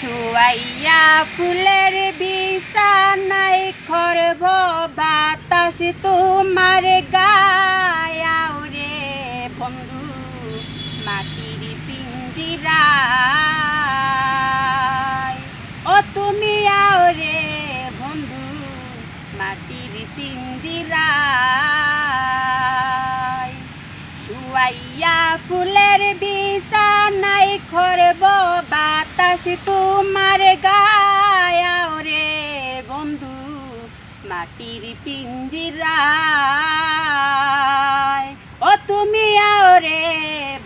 শুয়াইয়া ফুলের বিছানায় খরব বাতাস তোমার গায়াও রে বন্ধু, মাটির পিঞ্জিরায় ও তুমি আও রে বন্ধু, মাটির পিঞ্জিরায় শুয়াইয়া ফুলের বিছানায় খরব বাতাস তোমার গায়াও রে বন্ধু, মাটির পিঞ্জিরা ও তুমি আও রে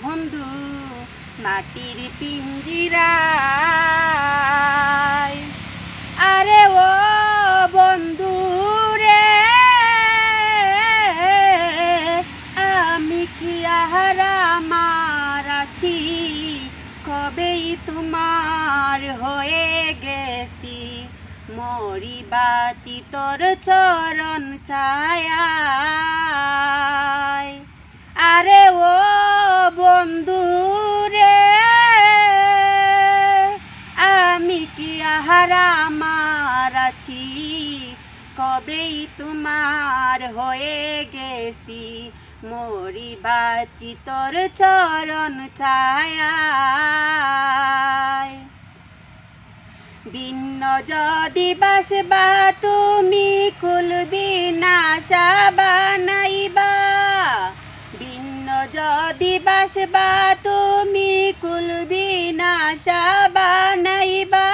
বন্ধু, মাটির পিঞ্জিরা আরে ও বন্ধু রে, আমি কি আহারা মারাছি কবেই তোমার হয়ে গেছি। মরি বাচি তোর চরণ ছায়ায়। আরে ও বন্ধু রে, আমি কি আহারা মারাছি কবেই তোমার হয়ে গেছি। মরি বাচি তোর চরণ ছায়ায়। ভিন্ন যদি বাসবা তুমি খুলবি না সাবানাইবা ভিন্ন যদি বাসবা তুমি খুলবি না সাবানাইবা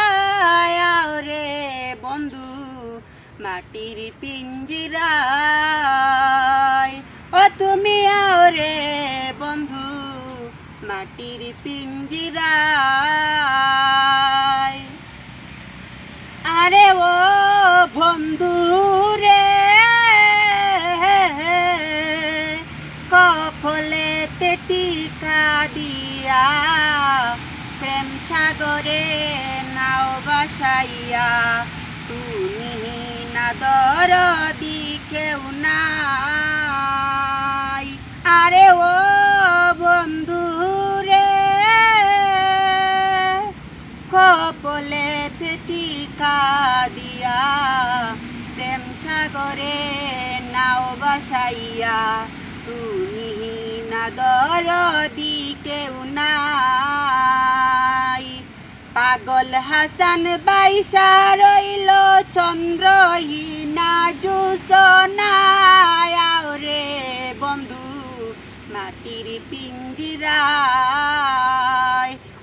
রে বন্ধু, মাটির পিঞ্জিরায়। ও তুমি আও রে বন্ধু, মাটির পিঞ্জিরায় আরে ও বন্ধু রে কফলেতে টিকা দিয়া, প্রেম সাগরে নাও বাসাইয়া, তুমি না দরদি কেউ নাই। আরে ও কপলেতে টিকা দিয়া প্রেম সাগরে নাও বাসাইয়া, তুমি না দরদি কেউ নাই। পাগল হাসান বাইসা রইল চন্দ্রহীনা জুসনায় রে বন্ধু মাটির পিঞ্জিরায়।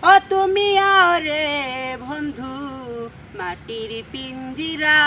ও তুমি আরে বন্ধু মাটির পিঞ্জিরায়।